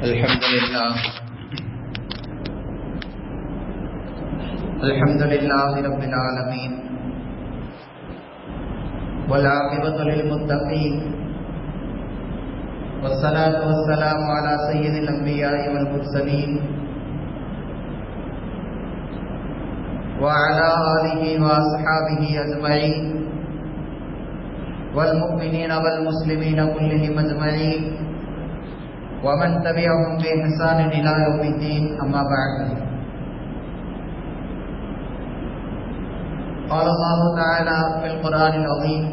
الحمد لله الحمد لله رب العالمين والعاقبة للمتقين والصلاة والسلام على سيد الأنبياء والمرسلين وعلى آله وأصحابه أجمعين والمؤمنين والمسلمين كلهم أجمعين ومن تبعهم بإحسان إلى يوم الدين أما بعد. قال الله تعالى في القرآن العظيم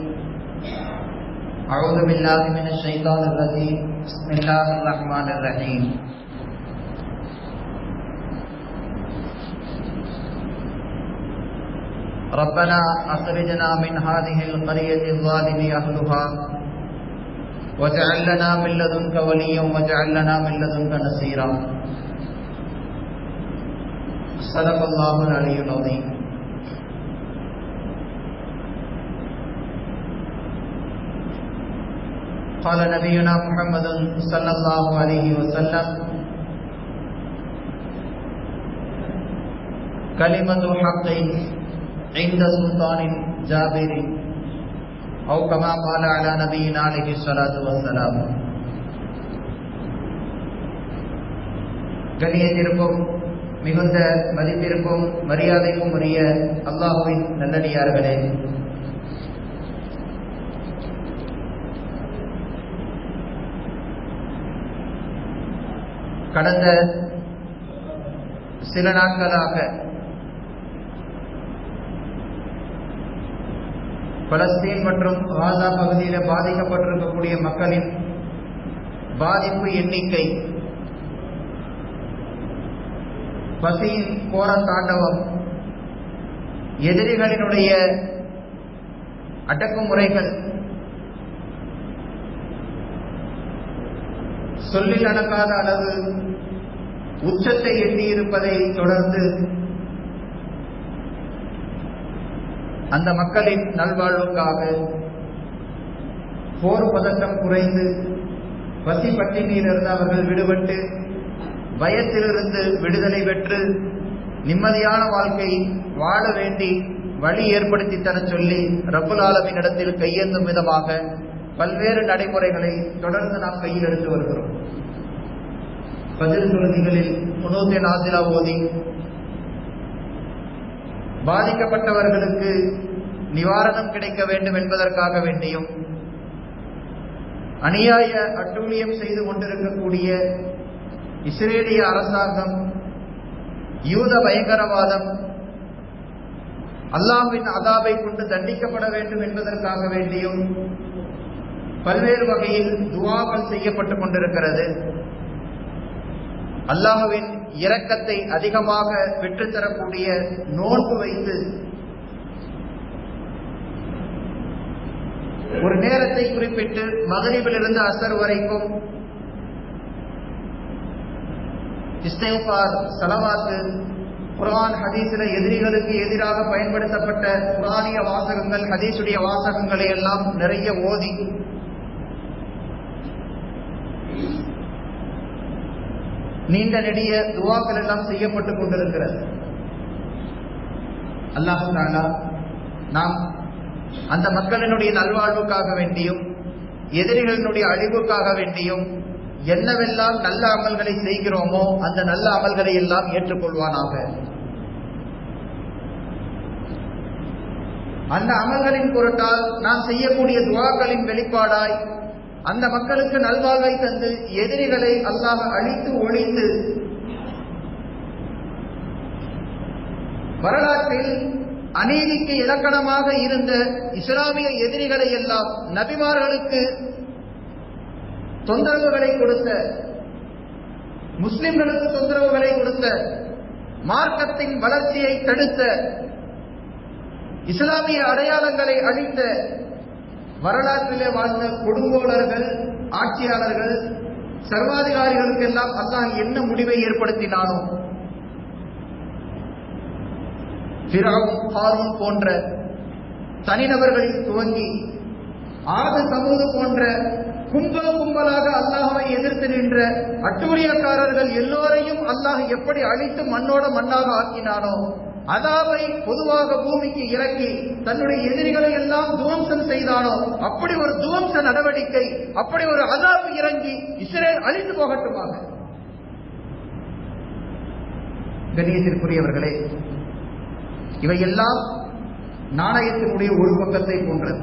أعوذ بالله من الشيطان الرجيم. بسم الله الرحمن الرحيم. ربنا أخرجنا من هذه القرية الظالم أهلها واجعل لنا من لدنك وليا، واجعل لنا من لدنك نصيرا. صدق الله العلي العظيم. قال نبينا محمد صلى الله عليه وسلم، كلمة حق عند سلطان جابر. أو كما قال على نبينا عليه الصلاة والسلام கண்ணியத்திற்கும் மிகுந்த மதிப்பிற்கும் மரியாதைக்கும் உரிய அல்லாஹுவின் நல்லடியார்களே கடந்த சில நாட்களாக பலஸ்தீன் மற்றும் காசா பகுதியில் பாதிக்கப்பட்டிருக்கக்கூடிய மக்களின் பாதிப்பு எண்ணிக்கை பசியின் கோர தாண்டவம் எதிரிகளினுடைய அடக்குமுறைகள் சொல்லில் அடக்காத அளவு உச்சத்தை எட்டியிருப்பதை தொடர்ந்து அந்த மக்களின் நல்வாழ்வுக்காக போர் பதட்டம் குறைந்து பசி பட்டினியிலிருந்து அவர்கள் விடுபட்டு பயத்திலிருந்து விடுதலை பெற்று நிம்மதியான வாழ்க்கை வாழ வேண்டி வழி ஏற்படுத்தி தர சொல்லி ரப்புல் இடத்தில் கையேந்தும் விதமாக பல்வேறு நடைமுறைகளை தொடர்ந்து நாம் கையில் எடுத்து வருகிறோம். பதில் தொழுதிகளில் முன்னூத்தி நாசிலா ஓதி பாதிக்கப்பட்டவர்களுக்கு நிவாரணம் கிடைக்க வேண்டும் என்பதற்காக வேண்டியும் அநியாய அட்டூழியம் செய்து கொண்டிருக்கக்கூடிய இஸ்ரேலிய அரசாங்கம் யூத பயங்கரவாதம் அல்லாவின் அதாபை கொண்டு தண்டிக்கப்பட வேண்டும் என்பதற்காக வேண்டியும் பல்வேறு வகையில் துவாக்கள் செய்யப்பட்டுக் கொண்டிருக்கிறது. அல்லாஹுவின் இரக்கத்தை அதிகமாக பெற்றுத்தரக்கூடிய நோன்பு வைத்து ஒரு நேரத்தை குறிப்பிட்டு மகரிபிலிருந்து அசர் வரைக்கும் இஸ்தேஃபார் சலவாத்து குரான் ஹதீஸில் எதிரிகளுக்கு எதிராக பயன்படுத்தப்பட்ட குரானிய வாசகங்கள் ஹதீஸுடைய வாசகங்களை எல்லாம் நிறைய ஓதி நீண்ட நெடிய துவாக்கள் எல்லாம் செய்யப்பட்டுக் கொண்டிருக்கிறது. அல்லாஹு தாலா நாம் அந்த மக்களினுடைய நல்வாழ்வுக்காக வேண்டியும் எதிரிகளினுடைய அழிவுக்காக வேண்டியும் என்னவெல்லாம் நல்ல அமல்களை செய்கிறோமோ அந்த நல்ல அமல்களை எல்லாம் ஏற்றுக்கொள்வானாக. அந்த அமல்களின் பொருட்டால் நாம் செய்யக்கூடிய துவாக்களின் வெளிப்பாடாய் அந்த மக்களுக்கு நல்வாழ்வை தந்து எதிரிகளை அல்லாஹ் அழித்து ஒழித்து வரலாற்றில் அநீதிக்கு இலக்கணமாக இருந்த இஸ்லாமிய எதிரிகளை எல்லாம் நபிமார்களுக்கு தொந்தரவுகளை கொடுத்த முஸ்லிம்களுக்கு தொந்தரவுகளை கொடுத்த மார்க்கத்தின் வளர்ச்சியை தடுத்த இஸ்லாமிய அடையாளங்களை அழித்த வரலாற்றிலே வாழ்ந்த கொடுங்கோலர்கள் ஆட்சியாளர்கள் சர்வாதிகாரிகளுக்கெல்லாம் அல்லாஹ் என்ன முடிவை ஏற்படுத்தினானோ? ஃபாரூன் போன்ற தனிநபர்களில் துவங்கி ஆது சமூக போன்ற கும்பல் கும்பலாக அல்லாஹ்வை எதிர்த்து நின்ற அட்டூழியக்காரர்கள் எல்லோரையும் அல்லாஹ் எப்படி அழித்து மண்ணோட மண்ணாக ஆக்கினானோ? அதாவை பொதுவாக பூமிக்கு இறக்கி தன்னுடைய எதிரிகளை எல்லாம் துவம்சம் செய்தானோ அப்படி ஒரு துவம்ச நடவடிக்கை அப்படி ஒரு அதாவு இறங்கி இஸ்ரேல் அழிந்து போகட்டுமாக. கணியத்திற்குரியவர்களே இவையெல்லாம் நாணயத்தினுடைய ஒரு பக்கத்தை போன்றது.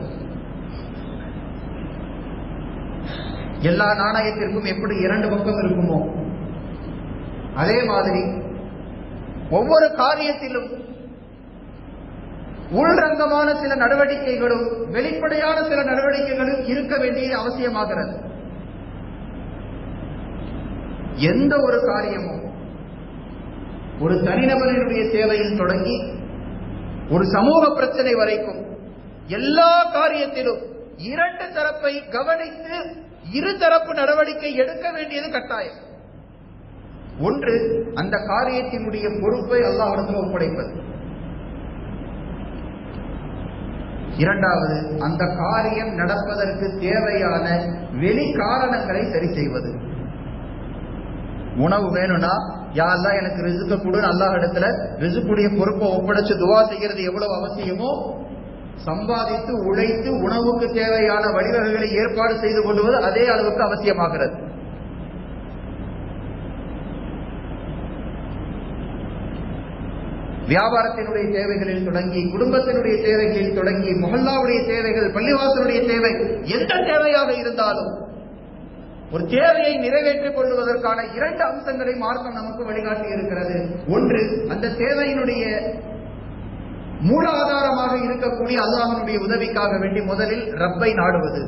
எல்லா நாணயத்திற்கும் எப்படி இரண்டு பக்கம் இருக்குமோ அதே மாதிரி ஒவ்வொரு காரியத்திலும் உள்ரங்கமான சில நடவடிக்கைகளும் வெளிப்படையான சில நடவடிக்கைகளும் இருக்க வேண்டியது அவசியமாகிறது. எந்த ஒரு காரியமும் ஒரு தனிநபரினுடைய தேவையில் தொடங்கி ஒரு சமூக பிரச்சனை வரைக்கும் எல்லா காரியத்திலும் இரண்டு தரப்பை கவனித்து இருதரப்பு நடவடிக்கை எடுக்க வேண்டியது கட்டாயம். ஒன்று அந்த காரியத்தினுடைய பொறுப்பை அல்லாஹிடத்தில் ஒப்படைப்பது. இரண்டாவது அந்த காரியம் நடப்பதற்கு தேவையான வெளி காரணங்களை சரி செய்வது. உணவு வேணும்னா யாரெல்லாம் எனக்கு ரிசுக்க கொடு. அல்லாஹ் இடத்துல ரிசுக்குடைய பொறுப்பை ஒப்படைச்சு துவா செய்கிறது எவ்வளவு அவசியமோ சம்பாதித்து உழைத்து உணவுக்கு தேவையான வழிவகைகளை ஏற்பாடு செய்து கொள்வது அதே அளவுக்கு அவசியமாகிறது. வியாபாரத்தினுடைய தேவைகளில் தொடங்கி குடும்பத்தினுடைய தேவைகளில் தொடங்கி முகல்லாவுடைய தேவைகள் பள்ளிவாசனுடைய தேவை எந்த தேவையாக இருந்தாலும் ஒரு தேவையை நிறைவேற்றிக் கொள்வதற்கான இரண்டு அம்சங்களை மார்க்கம் நமக்கு வழிகாட்டி இருக்கிறது. ஒன்று அந்த தேவையினுடைய மூலாதாரமாக இருக்கக்கூடிய அல்லாஹனுடைய உதவிக்காக வேண்டி முதலில் ரப்பை நாடுவது.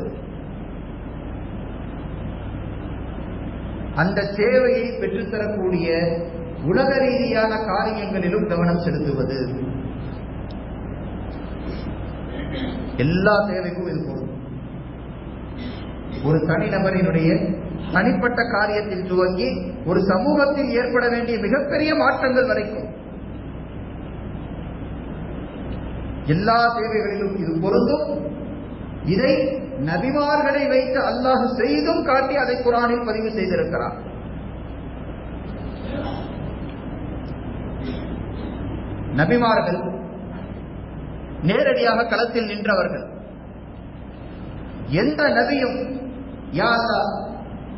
அந்த தேவையை பெற்றுத்தரக்கூடிய உலக ரீதியான காரியங்களிலும் கவனம் செலுத்துவது. எல்லா தேவைக்கும் இது போதும். ஒரு தனிநபரினுடைய தனிப்பட்ட காரியத்தில் துவங்கி ஒரு சமூகத்தில் ஏற்பட வேண்டிய மிகப்பெரிய மாற்றங்கள் வரைக்கும். எல்லா தேவைகளிலும் இது பொருந்தும். இதை நபிமார்களை வைத்து அல்லாஹ் செய்தும் காட்டி அதை குரானில் பதிவு செய்திருக்கிறார் நபிமார்கள் நேரடியாக களத்தில் நின்றவர்கள். எந்த நபியும் யா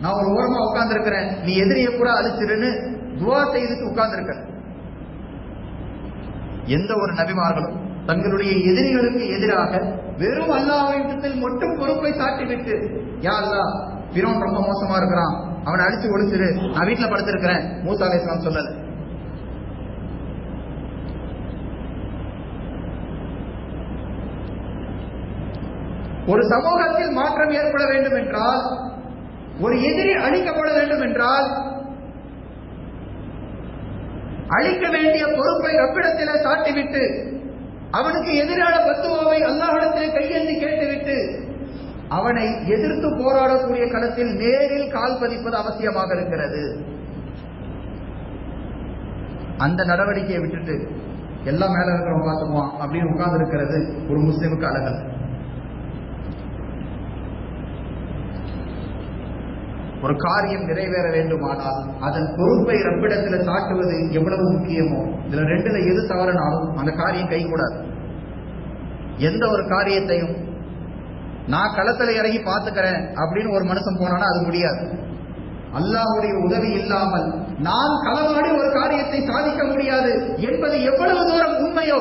நான் ஒரு ஓரமா உட்கார்ந்திருக்கிறேன். நீ எதிரியை கூட அழிச்சிருன்னு துவா செய்துட்டு உட்கார்ந்திருக்க. எந்த ஒரு நபிமார்களும் தங்களுடைய எதிரிகளுக்கு எதிராக வெறும் அல்லாஹ்விடத்தில் மட்டும் பொறுப்பை சாட்டிவிட்டு யா அல்லாஹ் ரொம்ப மோசமா இருக்கிறான். அவனை அழிச்சு ஒழிச்சிரு. நான் வீட்டுல படுத்திருக்கிறேன். மூசா சொன்னது சொல்லல. ஒரு சமூகத்தில் மாற்றம் ஏற்பட வேண்டும் என்றால் ஒரு எதிரி அழிக்கப்பட வேண்டும் என்றால் அழிக்க வேண்டிய பொறுப்பை ரப்பிடத்தில சாட்டிவிட்டு அவனுக்கு எதிரான பத்துவாவை அல்லாஹிடத்திலே கையெழுந்து கேட்டுவிட்டு அவனை எதிர்த்து போராடக்கூடிய களத்தில் நேரில் கால் பதிப்பது அவசியமாக இருக்கிறது. அந்த நடவடிக்கையை விட்டுட்டு எல்லாம் மேல இருக்கிறவங்க பார்த்துக்குவான் அப்படின்னு உட்கார்ந்து இருக்கிறது ஒரு முஸ்லிமுக்கு அழகல் ஒரு காரியம் நிறைவேற வேண்டுமானால் அதன் பொறுப்பை ரப்பிடத்தில் சாட்டுவது எவ்வளவு முக்கியமோ? இதுல ரெண்டுல எது தவறுனாலும் அந்த காரியம் கைகூடாது. எந்த ஒரு காரியத்தையும் நான் களத்துல இறங்கி பார்த்துக்கிறேன் அப்படின்னு ஒரு மனுஷன் போனானா அது முடியாது. அல்லாஹுடைய உதவி இல்லாமல் நான் களமாடி ஒரு காரியத்தை சாதிக்க முடியாது என்பது எவ்வளவு தூரம் உண்மையோ?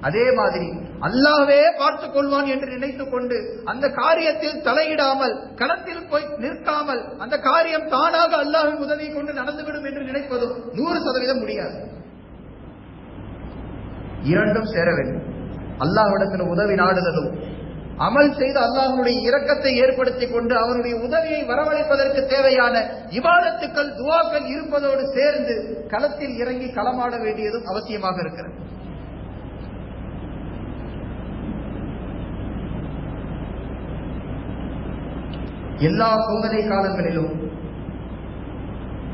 அதே மாதிரி அல்லாஹ்வே பார்த்துக் கொள்வான் என்று நினைத்துக் கொண்டு அந்த காரியத்தில் தலையிடாமல் களத்தில் போய் நிற்காமல் அந்த காரியம் தானாக அல்லாவின் உதவி கொண்டு நடந்துவிடும் என்று நினைப்பதும் நூறு சதவீதம் முடியாது. இரண்டும் சேர வேண்டும். அல்லாஹ்விடத்தில் உதவி நாடுதலும். அமல் செய்து அல்லாஹனுடைய இரக்கத்தை ஏற்படுத்திக் கொண்டு அவனுடைய உதவியை வரவழைப்பதற்கு தேவையான இபாதத்துக்கள் துவாக்கள் இருப்பதோடு சேர்ந்து களத்தில் இறங்கி களமாட வேண்டியதும் அவசியமாக இருக்கிறது. எல்லா சோதனை காலங்களிலும்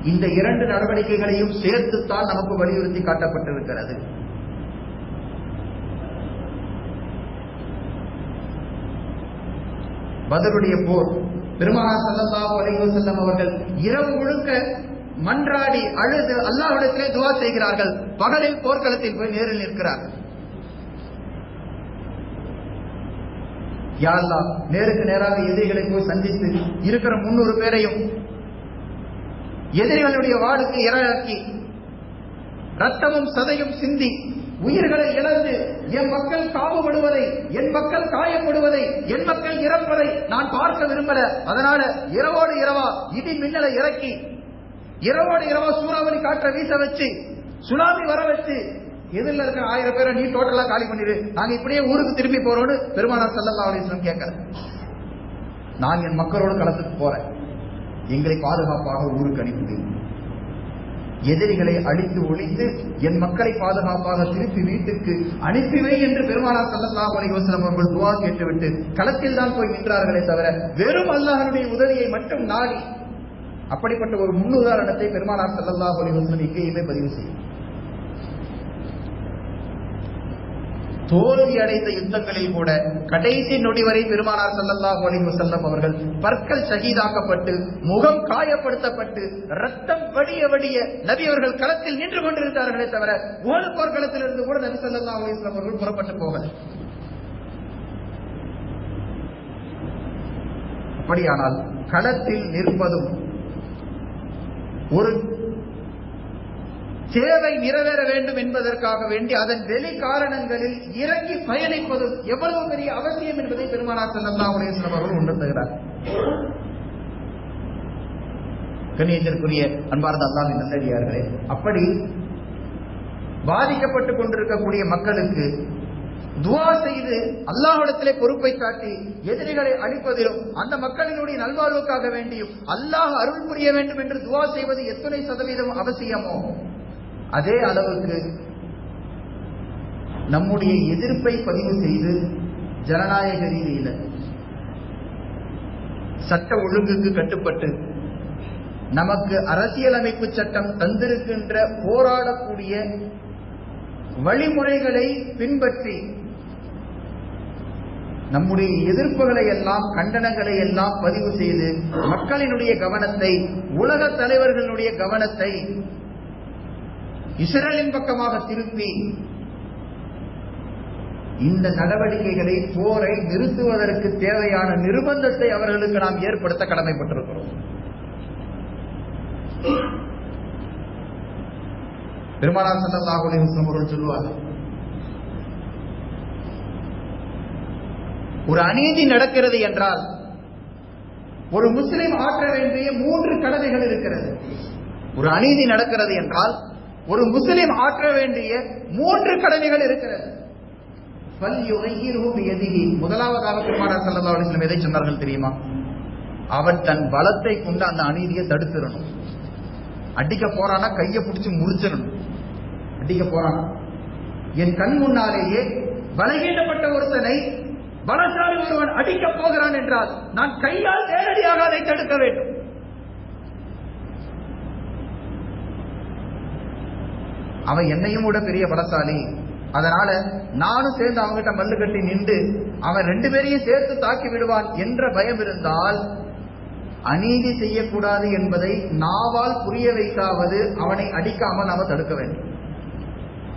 இந்த இரண்டு நடவடிக்கைகளையும் சேர்த்துத்தான் நமக்கு வலியுறுத்தி காட்டப்பட்டிருக்கிறது. பதருடைய போர். பெருமானார் சல்லா அலைஹி செல்லம் அவர்கள் இரவு முழுக்க மன்றாடி அழுது அல்லாஹ்விடத்திலே துவா செய்கிறார்கள். பகலில் போர்க்களத்தில் போய் நேரில் நிற்கிறார். யாழ்லா நேருக்கு நேராக எதிரிகளை போய் சந்தித்து இருக்கிற முன்னூறு பேரையும் எதிரிகளுடைய வாளுக்கு இரையாக்கி ரத்தமும் சதையும் சிந்தி உயிர்களை இழந்து என் மக்கள் காவுபடுவதை என் மக்கள் காயப்படுவதை என் மக்கள் இறப்பதை நான் பார்க்க விரும்பல. அதனால இரவோடு இரவா இடி மின்னலை இறக்கி இரவோடு இரவா சூறாவளி காற்ற வீச வச்சு சுனாமி வர வச்சு எதிரில் இருக்கிற ஆயிரம் பேரை நீ டோட்டலா காலி பண்ணிடு நாங்க இப்படியே ஊருக்கு திரும்பி போறோம்னு பெருமானார் ஸல்லல்லாஹு அலிஸ்லம் கேட்கல நான் என் மக்களோட களத்துக்கு போறேன். எங்களை பாதுகாப்பாக ஊருக்கு அனுப்பிடு எதிரிகளை அழித்து ஒழித்து என் மக்களை பாதுகாப்பாக திருப்பி வீட்டுக்கு அனுப்பிவை என்று பெருமானார் ஸல்லல்லாஹு அலைஹி அவர்கள் துவா கேட்டுவிட்டு களத்தில் தான் போய் நின்றார்களே தவிர வெறும் அல்லாஹனுடைய உதவியை மட்டும் நாடி அப்படிப்பட்ட ஒரு முன்னுதாரணத்தை பெருமானார் ஸல்லல்லாஹு அலைஹி இங்கேயுமே பதிவு செய்யும். தோல்வி அடைந்த யுத்தங்களில் கூட கடைசி நொடி வரை பெருமானார் ஸல்லல்லாஹு அலைஹி வஸல்லம் அவர்கள் பற்கள் ஷஹீதாக்கப்பட்டு முகம் காயப்படுத்தப்பட்டு ரத்தம் வடிய வடிய நபி அவர்கள் களத்தில் நின்று கொண்டிருந்தார்களே தவிர ஓடு போர்க்களத்திலிருந்து கூட நபி ஸல்லல்லாஹு அலைஹி வஸல்லம் அவர்கள் புறப்பட்டு போகல. அப்படியானால் களத்தில் நிற்பதும் ஒரு தேவை நிறைவேற வேண்டும் என்பதற்காக வேண்டி அதன் வெளி காரணங்களில் இறங்கி பயணிப்பதும் எவ்வளவு பெரிய அவசியம் என்பதை பெருமானார் ஸல்லல்லாஹு அலைஹி வஸல்லம் அவர்கள் உணர்த்துகிறார் கண்ணியத்திற்குரிய அன்பார்ந்த அல்லாஹ்வின் நல்லடியார்களே அப்படி பாதிக்கப்பட்டுக் கொண்டிருக்கக்கூடிய மக்களுக்கு துவா செய்து அல்லாஹிடத்திலே பொறுப்பை காட்டி எதிரிகளை அழிப்பதிலும் அந்த மக்களினுடைய நல்வாழ்வுக்காக வேண்டியும் அல்லாஹ் அருள் புரிய வேண்டும் என்று துவா செய்வது எத்தனை சதவீதம் அவசியமோ? அதே அளவுக்கு நம்முடைய எதிர்ப்பை பதிவு செய்து ஜனநாயக ரீதியில சட்ட ஒழுங்குக்கு கட்டுப்பட்டு நமக்கு அரசியலமைப்பு சட்டம் தந்திருக்கின்ற போராடக்கூடிய வழிமுறைகளை பின்பற்றி நம்முடைய எதிர்ப்புகளை எல்லாம் கண்டனங்களை எல்லாம் பதிவு செய்து மக்களினுடைய கவனத்தை உலக தலைவர்களுடைய கவனத்தை இஸ்ரேலின் பக்கமாக திருப்பி இந்த நடவடிக்கைகளை போரை நிறுத்துவதற்கு தேவையான நிர்பந்தத்தை அவர்களுக்கு நாம் ஏற்படுத்த கடமைப்பட்டிருக்கிறோம். பெருமானார் ஸல்லல்லாஹு அலைஹி அவர்கள் சொல்லுவார் ஒரு அநீதி நடக்கிறது என்றால் ஒரு முஸ்லிம் ஆற்ற வேண்டிய மூன்று கடமைகள் இருக்கிறது. ஒரு அநீதி நடக்கிறது என்றால் ஒரு முஸ்லிம் ஆற்ற வேண்டிய மூன்று கடமைகள் இருக்கிறது. முதலாவதாக பெருமானார் ஸல்லல்லாஹு அலைஹி எதை சொன்னார்கள் தெரியுமா? அவன் தன் பலத்தை கொண்டு அந்த அநீதியை தடுத்துடணும். அடிக்க போறானா கையை பிடிச்சு முறிச்சிடணும். அடிக்க போறானா. என் கண் முன்னாலேயே பலகீனப்பட்ட ஒருத்தனை பலசாலி ஒருவன் அடிக்க போகிறான் என்றால் நான் கையால் நேரடியாக அதை தடுக்க வேண்டும். அவன் என்னையும் விட பெரிய பலசாலி அதனால நானும் சேர்ந்து அவங்ககிட்ட மல்லு கட்டி நின்று அவன் ரெண்டு பேரையும் சேர்த்து தாக்கி விடுவான் என்ற பயம் இருந்தால் அநீதி செய்யக்கூடாது என்பதை நாவால் புரிய வைத்தாவது அவனை அடிக்காமல் நாம தடுக்க வேண்டும்.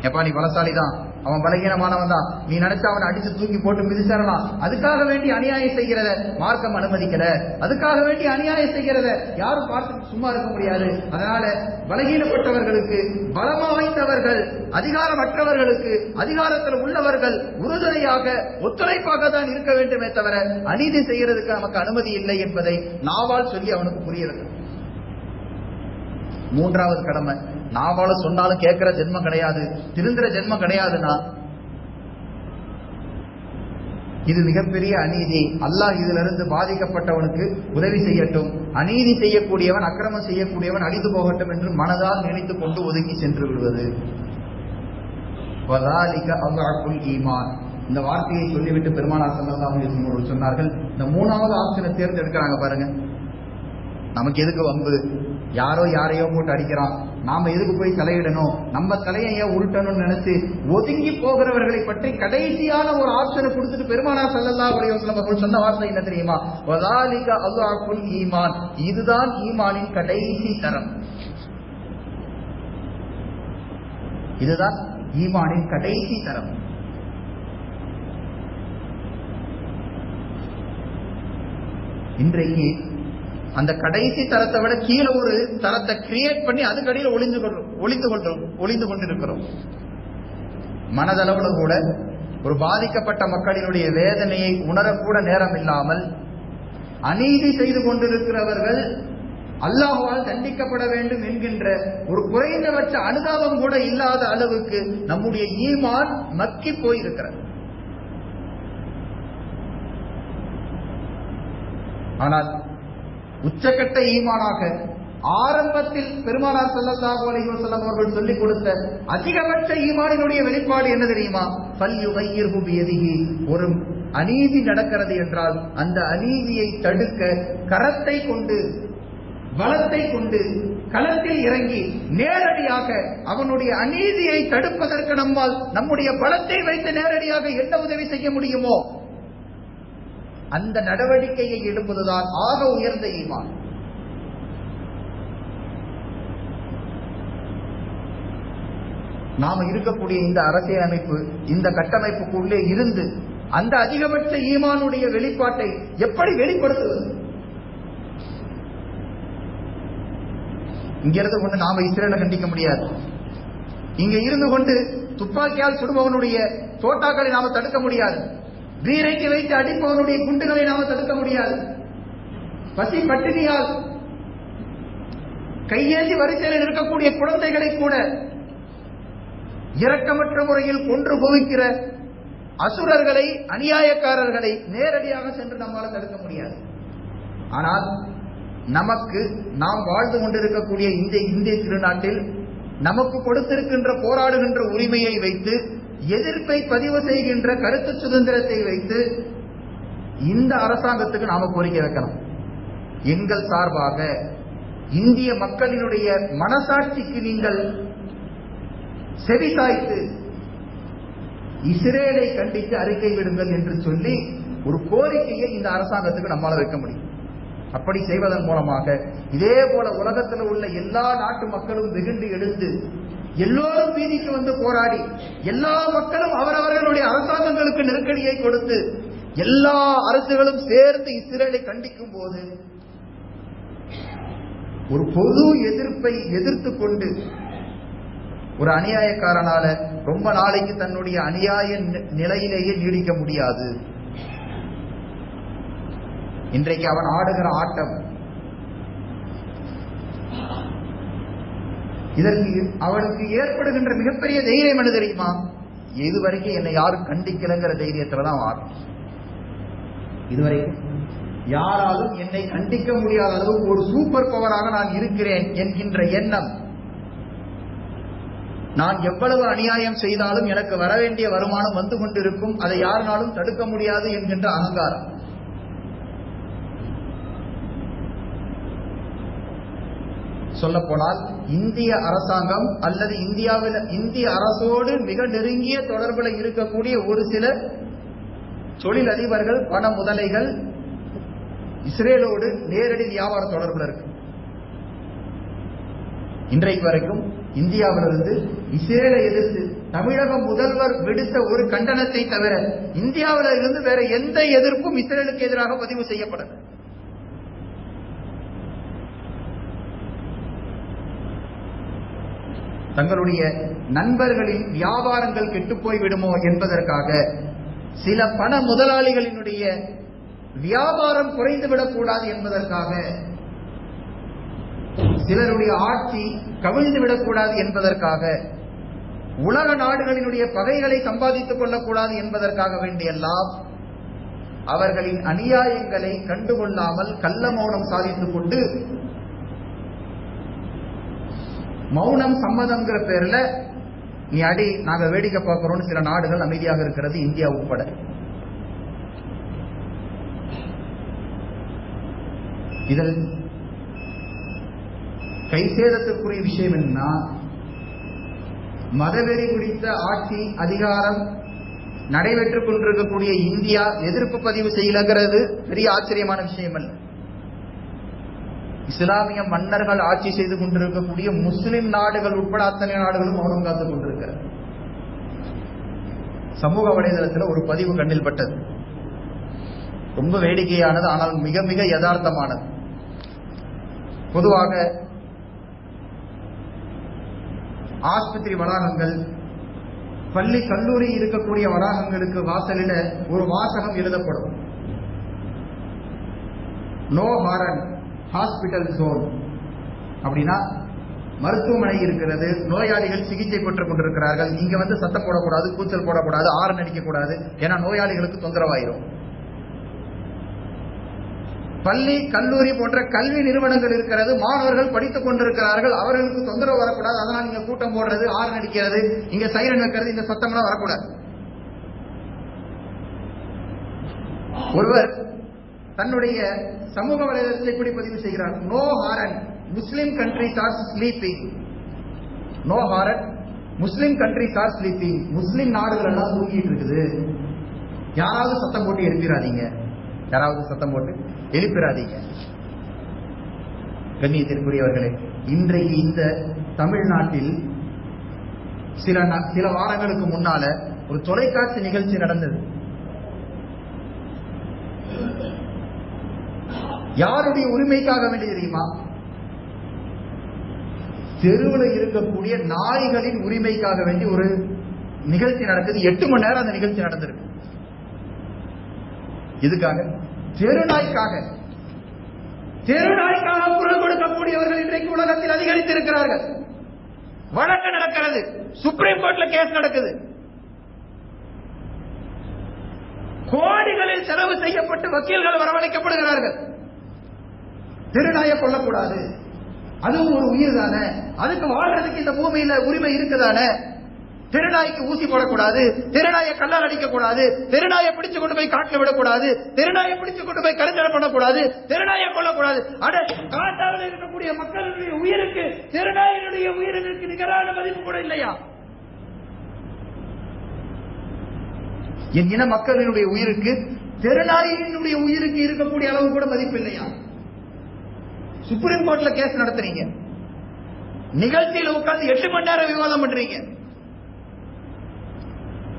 எப்பா நீ பலசாலி தான் அவன் பலகீனமானவன் தான் நீ நினைச்சா அவனை அடிச்சு தூக்கி போட்டு மிதிச்சிடலாம். அதுக்காக வேண்டி அநியாயம் செய்கிறத மார்க்கம் அனுமதிக்கல. அதுக்காக வேண்டி அநியாயம் செய்கிறத யாரும் பார்த்து சும்மா இருக்க முடியாது. அதனால பலகீனப்பட்டவர்களுக்கு பலமா வாய்ந்தவர்கள் அதிகாரமற்றவர்களுக்கு அதிகாரத்தில் உள்ளவர்கள் உறுதுணையாக ஒத்துழைப்பாக தான் இருக்க வேண்டுமே தவிர அநீதி செய்யறதுக்கு நமக்கு அனுமதி இல்லை என்பதை நாவால் சொல்லி அவனுக்கு புரிய மூன்றாவது கடமை. நாவால சொன்னாலும் கேட்கிற ஜென்மம் கிடையாது. திருந்துற ஜென்மம் கிடையாதுன்னா இது மிகப்பெரிய அநீதி. அல்லாஹ் இதுல இருந்து பாதிக்கப்பட்டவனுக்கு உதவி செய்யட்டும். அநீதி செய்யக்கூடியவன் அக்கிரமம் செய்யக்கூடியவன் அழிந்து போகட்டும் என்று மனதால் நினைத்துக் கொண்டு ஒதுங்கி சென்று விடுவது. ஈமான். இந்த வார்த்தையை சொல்லிவிட்டு பெருமானார் ஸல்லல்லாஹு சொன்னார்கள் இந்த மூணாவது ஆப்ஷனை தேர்ந்தெடுக்கிறாங்க பாருங்க. நமக்கு எதுக்கு வம்பு? யாரோ யாரையோ போட்டு அடிக்கிறான். நாம எதுக்கு போய் தலையிடணும்? நம்ம தலையை ஏன் உருட்டணும்னு நினைச்சு ஒதுங்கி போகிறவர்களை பற்றி கடைசியான ஒரு ஆப்ஷனை கொடுத்துட்டு பெருமானா ஸல்லல்லாஹு அலைஹி அவர்கள் சொன்ன வார்த்தை என்ன தெரியுமா? வதாலிக அல்லாஹுல் ஈமான். இதுதான் ஈமானின் கடைசி தரம். இதுதான் ஈமானின் கடைசி தரம். இன்றைக்கு அந்த கடைசி தரத்தை விட கீழே ஒரு தரத்தை கிரியேட் பண்ணி அதுக்கடியில் ஒளிந்து கொள்றோம் ஒளிந்து கொள்றோம் ஒளிந்து கொண்டிருக்கிறோம். மனதளவுல கூட ஒரு பாதிக்கப்பட்ட மக்களினுடைய வேதனையை உணரக்கூட நேரம் இல்லாமல் அநீதி செய்து கொண்டிருக்கிறவர்கள் அல்லாஹுவால் தண்டிக்கப்பட வேண்டும் என்கின்ற ஒரு குறைந்தபட்ச அனுதாபம் கூட இல்லாத அளவுக்கு நம்முடைய ஈமான் மக்கி போயிருக்கிறது. ஆனால் உச்சக்கட்ட ஈமானாக ஆரம்பத்தில் பெருமானார் ஸல்லல்லாஹு அலைஹி வஸல்லம் அவர்கள் சொல்லிக் கொடுத்த அதிகபட்ச ஈமானினுடைய வெளிப்பாடு என்ன தெரியுமா? ஃபல் யுகையிர்ஹு பியதிஹி. ஒரு அநீதி நடக்கிறது என்றால் அந்த அநீதியை தடுக்க கரத்தை கொண்டு பலத்தை கொண்டு களத்தில் இறங்கி நேரடியாக அவனுடைய அநீதியை தடுப்பதற்கு நம்மால் நம்முடைய பலத்தை வைத்து நேரடியாக என்ன உதவி செய்ய முடியுமோ அந்த நடவடிக்கையை எடுப்பதுதான் ஆக உயர்ந்த ஈமான். நாம இருக்கக்கூடிய இந்த அரசியலமைப்பு இந்த கட்டமைப்புக்குள்ளே இருந்து அந்த அதிகபட்ச ஈமானுடைய வெளிப்பாட்டை எப்படி வெளிப்படுத்துவது? இங்கிருந்து கொண்டு நாம இஸ்ரேலை கண்டிக்க முடியாது. இங்க இருந்து கொண்டு துப்பாக்கியால் சுடுபவனுடைய தோட்டாக்களை நாம தடுக்க முடியாது. வீரைக்கு வைத்து அடிப்பவனுடைய குண்டுகளை நாம தடுக்க முடியாது. பசி பட்டினியால். கையேந்தி வரிசையில் இருக்கக்கூடிய குழந்தைகளை கூட இரக்கமற்ற முறையில் கொன்று குவிக்கிற அசுரர்களை அநியாயக்காரர்களை நேரடியாக சென்று நம்மால் தடுக்க முடியாது. ஆனால் நமக்கு நாம் வாழ்ந்து கொண்டிருக்கக்கூடிய இந்த இந்திய திருநாட்டில் நமக்கு கொடுத்திருக்கின்ற போராடுகின்ற உரிமையை வைத்து எதிர்ப்பை பதிவு செய்கின்ற கருத்து சுதந்திரத்தை வைத்து இந்த அரசாங்கத்துக்கு நாம கோரிக்கை வைக்கணும். எங்கள் சார்பாக இந்திய மக்களினுடைய மனசாட்சிக்கு நீங்கள் செவிசாய்த்து இஸ்ரேலை கண்டித்து அறிக்கை விடுங்கள் என்று சொல்லி ஒரு கோரிக்கையை இந்த அரசாங்கத்துக்கு நம்மால வைக்க முடியும். அப்படி செய்வதன் மூலமாக இதே போல உலகத்தில் உள்ள எல்லா நாட்டு மக்களும் வெகுண்டு எழுந்து எல்லோரும் வீதிக்கு வந்து போராடி எல்லா மக்களும் அவரவர்களுடைய அரசாங்கங்களுக்கு நெருக்கடியை கொடுத்து எல்லா அரசுகளும் சேர்ந்து இஸ்ரேலை கண்டிக்கும் போது ஒரு பொது எதிர்ப்பை எதிர்த்து கொண்டு ஒரு அநியாயக்காரனால ரொம்ப நாளைக்கு தன்னுடைய அநியாய நி- நிலையிலேயே நீடிக்க முடியாது. இன்றைக்கு அவன் ஆடுகிற ஆட்டம் இதற்கு அவனுக்கு ஏற்படுகின்ற மிகப்பெரிய தைரியம் என்ன தெரியுமா? இதுவரைக்கும் என்னை யாரும் கண்டிக்கலங்கிற தைரியத்துல தான் ஆடும் இதுவரைக்கும் யாராலும் என்னை கண்டிக்க முடியாத அளவுக்கு ஒரு சூப்பர் பவராக நான் இருக்கிறேன் என்கின்ற எண்ணம். நான் எவ்வளவு அநியாயம் செய்தாலும் எனக்கு வர வேண்டிய வருமானம் வந்து கொண்டிருக்கும். அதை யாருனாலும் தடுக்க முடியாது என்கின்ற அகங்காரம். சொல்லப்போனால் இந்திய அரசாங்கம் அல்லது இந்தியாவில் இந்திய அரசோடு மிக நெருங்கிய தொடர்பில் இருக்கக்கூடிய ஒரு சில தொழிலதிபர்கள் பண முதலைகள் இஸ்ரேலோடு நேரடி வியாபார தொடர்பில் இருக்கு. இன்றைக்கு வரைக்கும் இந்தியாவிலிருந்து இஸ்ரேலை எதிர்த்து தமிழக முதல்வர் விடுத்த ஒரு கண்டனத்தை தவிர இந்தியாவில இருந்து வேற எந்த எதிர்ப்பும் இஸ்ரேலுக்கு எதிராக பதிவு செய்யப்படல. தங்களுடைய நண்பர்களின் வியாபாரங்கள் கெட்டுப்போய் விடுமோ என்பதற்காக சில பண முதலாளிகளினுடைய வியாபாரம் குறைந்துவிடக்கூடாது என்பதற்காக சிலருடைய ஆட்சி கவிழ்ந்து விடக்கூடாது என்பதற்காக உலக நாடுகளினுடைய பகைகளை சம்பாதித்துக் கொள்ளக்கூடாது என்பதற்காக வேண்டியெல்லாம் அவர்களின் அநியாயங்களை கண்டுகொள்ளாமல் கள்ள மௌனம் சாதித்துக் கொண்டு மௌனம் சம்மதம்ங்கிற பேர்ல நீ அடி நாங்க வேடிக்கை பார்க்கிறோம்னு சில நாடுகள் அமைதியாக இருக்கிறது இந்தியா உட்பட. இதில் கைசேதத்துக்குரிய விஷயம் என்னன்னா மதவெறி குறித்த ஆட்சி அதிகாரம் நடைபெற்றுக் கொண்டிருக்கக்கூடிய இந்தியா எதிர்ப்பு பதிவு செய்யலங்கிறது பெரிய ஆச்சரியமான விஷயம் அல்ல இஸ்லாமிய மன்னர்கள் ஆட்சி செய்து கொண்டிருக்கக்கூடிய முஸ்லிம் நாடுகள் உட்பட அத்தனை நாடுகளும் மௌனம் காத்துக் கொண்டிருக்கிறது. சமூக வலைதளத்தில் ஒரு பதிவு கண்ணில் பட்டது. ரொம்ப வேடிக்கையானது ஆனால் மிக மிக யதார்த்தமானது. பொதுவாக ஆஸ்பத்திரி வளாகங்கள் பள்ளி கல்லூரி இருக்கக்கூடிய வளாகங்களுக்கு வாசலில ஒரு வாசகம் எழுதப்படும். No horn. ஹாஸ்பிட்டல் ஜோன் அப்படின்னா மருத்துவமனை இருக்கிறது நோயாளிகள் சிகிச்சை பெற்றுக் கொண்டிருக்கிறார்கள் இங்க வந்து சத்தம் போடக்கூடாது கூச்சல் போடக்கூடாது ஆரன் அடிக்கக்கூடாது ஏன்னா நோயாளிகளுக்கு தொந்தரவாயிரும். பள்ளி கல்லூரி போன்ற கல்வி நிறுவனங்கள் இருக்கிறது மாணவர்கள் படித்துக் கொண்டிருக்கிறார்கள் அவர்களுக்கு தொந்தரவு வரக்கூடாது அதனால் நீங்க கூட்டம் போடுறது ஆறு அடிக்கிறது இங்க சைரன் வைக்கிறது இந்த சத்தம்லாம் வரக்கூடாது. ஒருவர் தன்னுடைய சமூக வலைதளத்தில் இப்படி பதிவு செய்கிறார். No horn Muslim countries are sleeping no horn Muslim countries are sleeping முஸ்லிம் நாடுகள் எல்லாம் தூங்கிட்டு இருக்குது யாராவது சத்தம் போட்டு எழுப்பிடாதீங்க யாராவது சத்தம் போட்டு எழுப்பிடாதீங்க கண்ணியத்திற்குரியவர்களே இன்றைக்கு இந்த தமிழ்நாட்டில் சில நா- சில வாரங்களுக்கு முன்னால ஒரு தொலைக்காட்சி நிகழ்ச்சி நடந்தது. யாருடைய உரிமைக்காக வேண்டி தெரியுமா? தெருவில் இருக்கக்கூடிய நாய்களின் உரிமைக்காக வேண்டி ஒரு நிகழ்ச்சி நடக்குது. எட்டு மணி நேரம் அந்த நிகழ்ச்சி நடந்திருக்கு. இதுக்காக தெருநாய்க்காக தெருநாய்க்காக குரல் கொடுக்கக்கூடியவர்கள் இன்றைக்கு உலகத்தில் அதிகரித்திருக்கிறார்கள். வழக்கு நடக்கிறது. சுப்ரீம் கோர்ட்ல கேஸ் நடக்குது. கோடிகளில் செலவு செய்யப்பட்டு வக்கீல்கள் வரவழைக்கப்படுகிறார்கள். திருநாய கொல்லக்கூடாது அதுவும் ஒரு உயிர் தானே? அதுக்கு வாழ்றதுக்கு இந்த பூமியில உரிமை இருக்குதானே திருநாய்க்கு ஊசி போடக்கூடாது திருநாயை கல்லால் அடிக்க கூடாது திருநாயை பிடிச்சு கொண்டு போய் காட்டில் விடக்கூடாது திருநாயை பிடிச்சு கொண்டு போய் கருஞ்சலம் பண்ணக்கூடாது திருநாயை கொல்லக்கூடாது. அட காட்டாவில் இருக்கக்கூடிய மக்களுடைய உயிருக்கு திருநாயினுடைய உயிரினுக்கு நிகரான மதிப்பு கூட இல்லையா? என் இன மக்களினுடைய உயிருக்கு தெருநாயினுடைய உயிருக்கு இருக்கக்கூடிய அளவு கூட மதிப்பு இல்லையா? சுப்ரீம் கோர்ட்ல கேஸ் நடத்துறீங்க. நிகழ்ச்சியில உட்கார்ந்து எட்டு மணி நேரம் விவாதம் பண்றீங்க.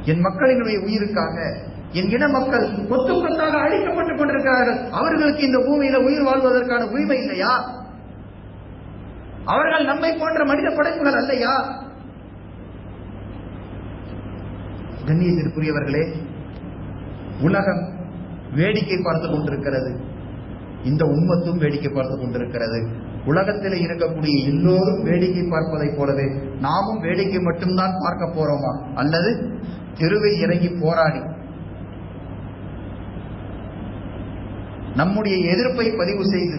என் மக்களினுடைய உயிருக்காக என் இன மக்கள் கொத்து கொத்தாக அழிக்கப்பட்டுக் கொண்டிருக்கிறார்கள். அவர்களுக்கு இந்த பூமியில உயிர் வாழ்வதற்கான உரிமை இல்லையா? அவர்கள் நம்மை போன்ற மனித படைப்புகள் அல்லையா? கண்ணியத்திற்குரியவர்களே உலகம் வேடிக்கை பார்த்து கொண்டிருக்கிறது. இந்த உண்மத்தும் வேடிக்கை பார்த்து கொண்டிருக்கிறது. உலகத்தில் இருக்கக்கூடிய எல்லோரும் வேடிக்கை பார்ப்பதை போலவே நாமும் வேடிக்கை மட்டும்தான் பார்க்க போறோமா? அல்லது தெருவை இறங்கி போராடி நம்முடைய எதிர்ப்பை பதிவு செய்து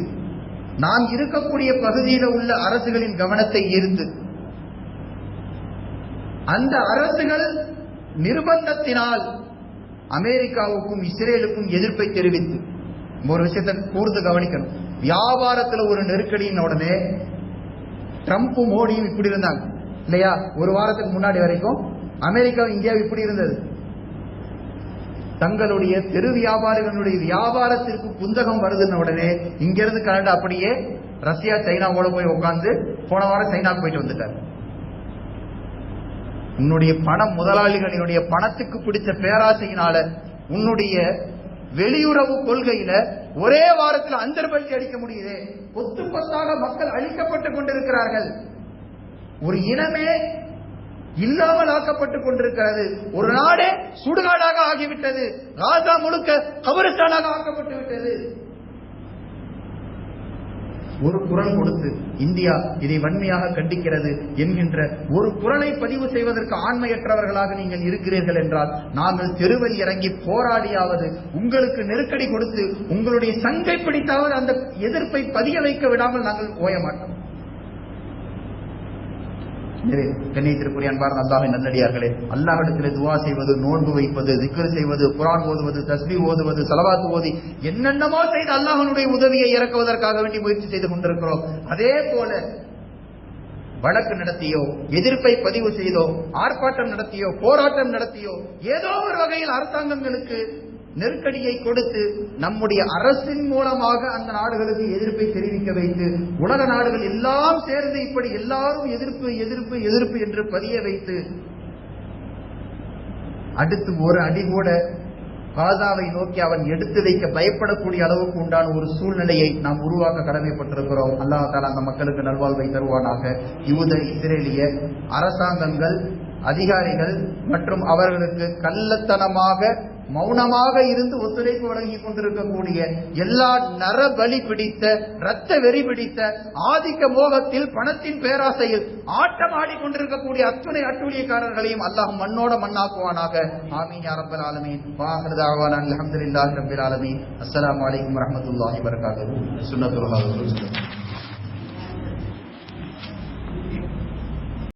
நாம் இருக்கக்கூடிய பகுதியில் உள்ள அரசுகளின் கவனத்தை ஈர்த்து அந்த அரசுகள் நிர்பந்தத்தினால் அமெரிக்காவுக்கும் இஸ்ரேலுக்கும் எதிர்ப்பை தெரிவித்து ஒரு விஷயத்தை கூர்ந்து கவனிக்கணும். வியாபாரத்துல ஒரு நெருக்கடியின் உடனே ட்ரம்ப்பும் மோடியும் இப்படி இருந்தாங்க. இல்லையா? ஒரு வாரத்துக்கு முன்னாடி வரைக்கும் அமெரிக்கா இந்தியா இப்படி இருந்தது. தங்களுடைய தெரு வியாபாரிகளுடைய வியாபாரத்திற்கு புந்தகம் வருதுன்ன உடனே இங்கிருந்து கனடா அப்படியே ரஷ்யா சைனாவோட போய் உட்கார்ந்து போன வாரம் சைனாக்கு போயிட்டு வந்துட்டார். உன்னுடைய பணம் முதலாளிகளினுடைய பணத்துக்கு பிடிச்ச பேராசையினால உன்னுடைய வெளியுறவு கொள்கையில ஒரே வாரத்தில் அந்தர்பல்ட்டி அடிக்க முடியுது? கொத்து கொத்தாக மக்கள் அழிக்கப்பட்டுக் கொண்டிருக்கிறார்கள். ஒரு இனமே இல்லாமல் ஆக்கப்பட்டுக் கொண்டிருக்கிறது. ஒரு நாடே சுடுகாடாக ஆகிவிட்டது. ராஜா முழுக்க கபரிஸ்தானாக ஆக்கப்பட்டு விட்டது ஒரு குரல் கொடுத்து இந்தியா இதை வன்மையாக கண்டிக்கிறது என்கின்ற ஒரு குரலை பதிவு செய்வதற்கு ஆண்மையற்றவர்களாக நீங்கள் இருக்கிறீர்கள் என்றால் நாங்கள் தெருவில் இறங்கி போராடியாவது உங்களுக்கு நெருக்கடி கொடுத்து உங்களுடைய சங்கை பிடித்தாவது அந்த எதிர்ப்பை பதிய வைக்க விடாமல் நாங்கள் ஓய மாட்டோம். எனவே கண்ணியத்திற்குரிய அன்பார்ந்த அல்லாஹின் நல்லடியார்களே அல்லாஹிடத்தில் துவா செய்வது நோன்பு வைப்பது திக்கர் செய்வது குரான் ஓதுவது தஸ்மி ஓதுவது செலவாத்து ஓதி என்னென்னமோ செய்து அல்லாஹனுடைய உதவியை இறக்குவதற்காக வேண்டி முயற்சி செய்து கொண்டிருக்கிறோம். அதே போல வழக்கு நடத்தியோ எதிர்ப்பை பதிவு செய்தோ ஆர்ப்பாட்டம் நடத்தியோ போராட்டம் நடத்தியோ ஏதோ ஒரு வகையில் அரசாங்கங்களுக்கு நெருக்கடியை கொடுத்து நம்முடைய அரசின் மூலமாக அந்த நாடுகளுக்கு எதிர்ப்பை தெரிவிக்க வைத்து உலக நாடுகள் எல்லாம் சேர்ந்து இப்படி எல்லாரும் எதிர்ப்பு எதிர்ப்பு எதிர்ப்பு என்று பதிய வைத்து அடுத்து ஒரு அடி கூட காசாவை நோக்கி அவன் எடுத்து வைக்க பயப்படக்கூடிய அளவுக்கு உண்டான ஒரு சூழ்நிலையை நாம் உருவாக்க கடமைப்பட்டிருக்கிறோம். அல்லாஹ் தாலா அந்த மக்களுக்கு நல்வாழ்வை தருவானாக. யூத இஸ்ரேலிய அரசாங்கங்கள் அதிகாரிகள் மற்றும் அவர்களுக்கு கள்ளத்தனமாக மௌனமாக இருந்து ஒத்துழைப்பு வழங்கிக் கொண்டிருக்கக்கூடிய எல்லா நரபலி பிடித்த இரத்த வெறி பிடித்த ஆதிக்க மோகத்தில் பணத்தின் பேராசையில் ஆட்டம் ஆடிக்கொண்டிருக்கக்கூடிய அத்துணை அட்டுழியக்காரர்களையும் அல்லாஹ் மண்ணோட மண்ணாக்குவானாக. ஆமீன் யா ரப்பல் ஆலமீன். வாஹிருதாவான அல்ஹம்துலில்லாஹி ரப்பில் ஆலமீன். அஸ்ஸலாமு அலைக்கும் வரஹ்மத்துல்லாஹி வபரகாத்துஹு.